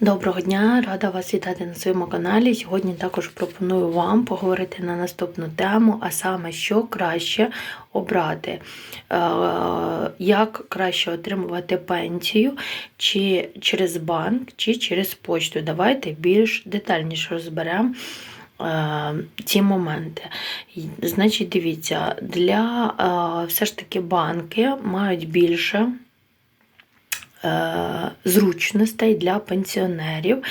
Доброго дня, рада вас вітати на своєму каналі. Сьогодні також пропоную вам поговорити на наступну тему, а саме, що краще обрати, Е, як краще отримувати пенсію, чи через банк, чи через почту. Давайте більш детальніше розберемо. е, Ці моменти. Значить, дивіться, для е, все ж таки банки мають більше зручностей для пенсіонерів,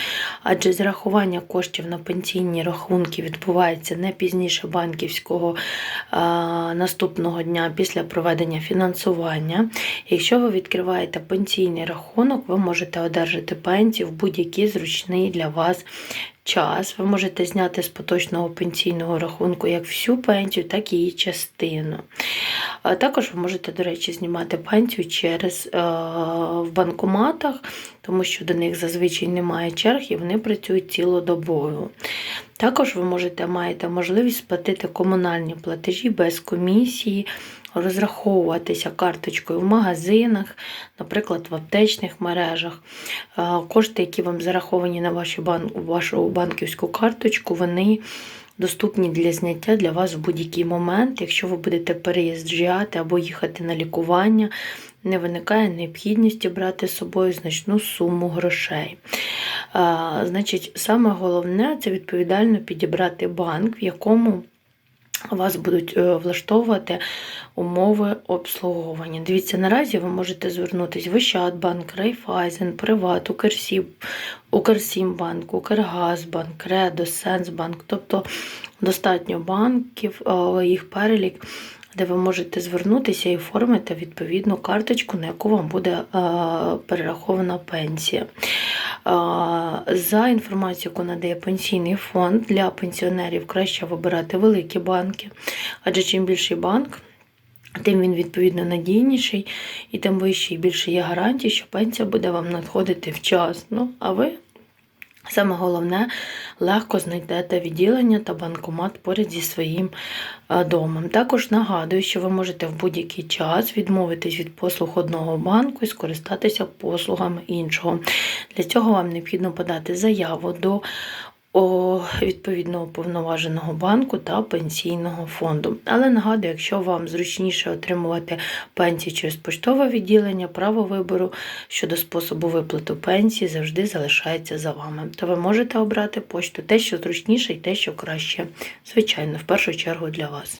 адже зарахування коштів на пенсійні рахунки відбувається не пізніше банківського е, наступного дня після проведення фінансування. Якщо ви відкриваєте пенсійний рахунок, ви можете одержати пенсію в будь-який зручний для вас час. Ви можете зняти з поточного пенсійного рахунку як всю пенсію, так і її частину. А Також ви можете, до речі, знімати пенсію через е, в банкоматах, тому що до них зазвичай немає черг і вони працюють цілодобово. Також ви можете маєте можливість сплатити комунальні платежі без комісії, розраховуватися карточкою в магазинах, наприклад, в аптечних мережах. Е, Кошти, які вам зараховані на вашу банківську карточку, вони доступні для зняття для вас в будь-який момент. Якщо ви будете переїжджати або їхати на лікування, не виникає необхідності брати з собою значну суму грошей. Значить, саме головне це відповідально підібрати банк, в якому вас будуть е, влаштовувати умови обслуговування. Дивіться, наразі ви можете звернутися в Ощадбанк, Райфайзен, Приват, Укрсіб, Укрсімбанк, Укргазбанк, Кредо, Сенсбанк, тобто достатньо банків, е, їх перелік, де ви можете звернутися і оформити відповідну карточку, на яку вам буде е, перерахована пенсія. За інформацією, яку надає пенсійний фонд для пенсіонерів, краще вибирати великі банки, адже чим більший банк, тим він відповідно надійніший і тим вищий і більше є гарантій, що пенсія буде вам надходити вчасно. А ви Саме головне, легко знайдете відділення та банкомат поряд зі своїм е, домом. Також нагадую, що ви можете в будь-який час відмовитись від послуг одного банку і скористатися послугами іншого. Для цього вам необхідно подати заяву до о, відповідного повноваженого банку та пенсійного фонду. Але нагадую, якщо вам зручніше отримувати пенсію через поштове відділення, право вибору щодо способу виплати пенсії завжди залишається за вами. То ви можете обрати пошту те, що зручніше, і те, що краще, звичайно, в першу чергу для вас.